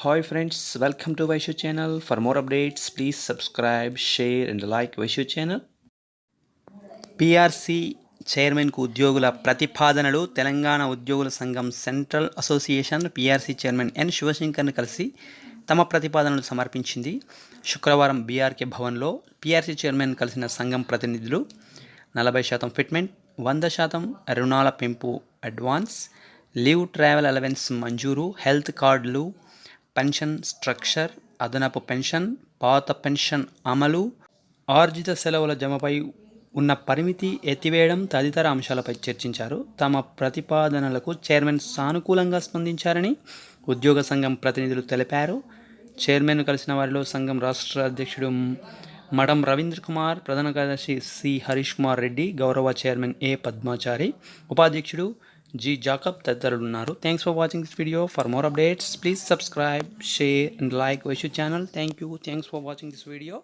Hi friends welcome to Vaishu channel for more updates please subscribe share and like Vaishu channel PRC చైర్మన్కు ఉద్యోగుల ప్రతిపాదనలు తెలంగాణ ఉద్యోగుల సంఘం central association PRC chairman N శివశంకర్ని కలిసి తమ ప్రతిపాదనలు సమర్పించింది. శుక్రవారం బీఆర్కే భవన్లో పిఆర్సీ చైర్మన్ కలిసిన సంఘం ప్రతినిధులు నలభై శాతం ఫిట్మెంట్ వంద శాతం రుణాల పెంపు అడ్వాన్స్ లీవ్ ట్రావెల్ అలవెన్స్ మంజూరు హెల్త్ కార్డులు పెన్షన్ స్ట్రక్చర్ అదనపు పెన్షన్ పాత పెన్షన్ అమలు ఆర్జిత సెలవుల జమపై ఉన్న పరిమితి ఎత్తివేయడం తదితర అంశాలపై చర్చించారు. తమ ప్రతిపాదనలకు చైర్మన్ సానుకూలంగా స్పందించారని ఉద్యోగ సంఘం ప్రతినిధులు తెలిపారు. చైర్మన్ కలిసిన వారిలో సంఘం రాష్ట్ర అధ్యక్షుడు మడం రవీంద్ర కుమార్ ప్రధాన కార్యదర్శి సి హరీష్ కుమార్ రెడ్డి గౌరవ చైర్మన్ ఏ పద్మాచారి ఉపాధ్యక్షుడు జి జాకబ్ తదితరులు ఉన్నారు thanks for watching this video for more updates please subscribe share and like Vaishu channel thank you thanks for watching this video